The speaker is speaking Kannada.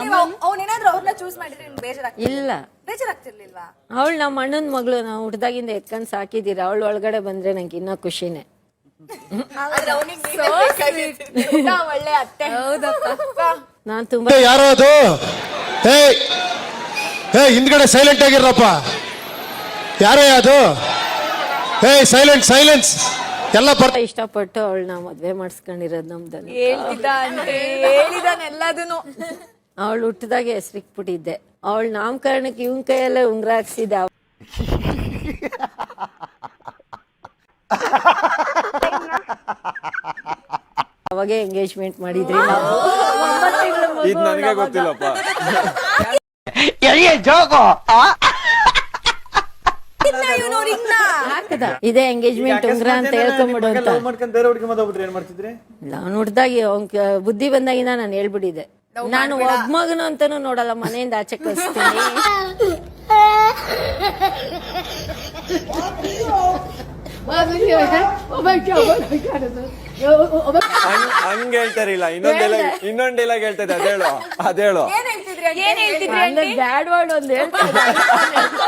ನೀವು ಅವನೇನಾದ್ರೂ ಅವ್ರನ್ನ ಚೂಸ್ ಮಾಡಿದ್ರೆ ನಿಮ್ಗೆ ಬೇಜಾರಾಗ್ತಿಲ್ಲ ಇಲ್ಲ. ಬೇಜಾರಾಗ್ತಿರ್ಲಿಲ್ವಾ? ಅವಳು ನಮ್ಮ ಅಣ್ಣನ ಮಗಳು ನಾವು ಹುಡ್ದಾಗಿಂದ ಎತ್ಕೊಂಡ್ ಸಾಕಿದ್ದೀರ. ಅವಳು ಒಳಗಡೆ ಬಂದ್ರೆ ನಂಗೆ ಇನ್ನೂ ಖುಷಿನೇ. ಒಳ್ಳೆ ಅತ್ತೆ. ಹೌದಪ್ಪ. ನಾನ್ ತುಂಬಾ ಯಾರೋ ಅದು ಹೇ ಹೇ ಹಿಂದ್ಗಡೆ ಸೈಲೆಂಟ್ ಆಗಿರಪ್ಪ ಯಾರೇ ಅದು? ಹೇ ಸೈಲೆಂಟ್ ಸೈಲೆನ್ಸ್ ಎಲ್ಲ ಬರ್ತಾ ಇಷ್ಟಪಟ್ಟು ಅವಳನ್ನ ಮದ್ವೆ ಮಾಡಿಸ್ಕೊಂಡಿರೋದು ನಮ್ದನ್ನು ಹೇಳ್ತಿದ್ದ ಅಂದ್ರೆ ಹೇಳಿದಾನೆ ಎಲ್ಲದನ್ನು ಅವಳು ಹುಟ್ಟಿದಾಗೆ ಹೆಸರಿಕ್ಬಿಟ್ಟಿದ್ದೆ. ಅವಳು ನಾಮಕರಣಕ್ಕೆ ಇವನ್ ಕೈಯಲ್ಲೇ ಉಂಗ್ರ ಹಾಕ್ಸಿದ್ದೆ ಅವ- ಅವಾಗೆ ಎಂಗೇಜ್ಮೆಂಟ್ ಮಾಡಿದ್ರಿ ನಾವು. ಒಂಬತ್ತು ತಿಂಗ್ಳ ಮಗು ಇದು ನನಗೆ ಅವಾಗ. ಗೊತ್ತಿಲ್ಲಪ್ಪ ಹಾಕದ ಇದೇ ಎಂಗೇಜ್ಮೆಂಟ್ ಉಂಗ್ರ ಅಂತ ಹೇಳ್ಕೊಂಬಿಡು ಅಂತ. ಮಾಡ್ಕೊಂಡು ಬೇರೆ ಹುಡುಗಿ ಮದ್ಬಿಟ್ರೆ ಏನ್ ಮಾಡ್ತಿದ್ರಿ? ನಾನು ಹುಟ್ಟಿದಾಗಿ ಅವ್ನ್ ಕ- ಬುದ್ಧಿ ಬಂದಾಗಿನ ನಾನು ಹೇಳ್ಬಿಟ್ಟಿದ್ದೆ. ನಾನು ಒಬ್ಬ ಮಗನು ಅಂತಾನು ನೋಡಲ್ಲ ಮನೆಯಿಂದ ಆಚೆ ಕಳಿಸ್ತೀನಿ. ಹಂಗ್ ಹಂಗ್ ಹೇಳ್ತಾರಿಲ್ಲ ಇನ್ನೊಂದ್ ಡೈಲಾಗ್ ಇನ್ನೊಂದ್ ಡೈಲಾಗ್ ಹೇಳ್ತದೆ ಅದೇಳು ಅದೇಳು. ಏನ್ ಹೇಳ್ತಿದ್ರಿ ಏನ್ ಹೇಳ್ತಿದ್ರಿ ಅಂದ್ರೆ ಬ್ಯಾಡ್ ವರ್ಡ್ ಒಂದ್ ಹೇಳ್ತಾರೆ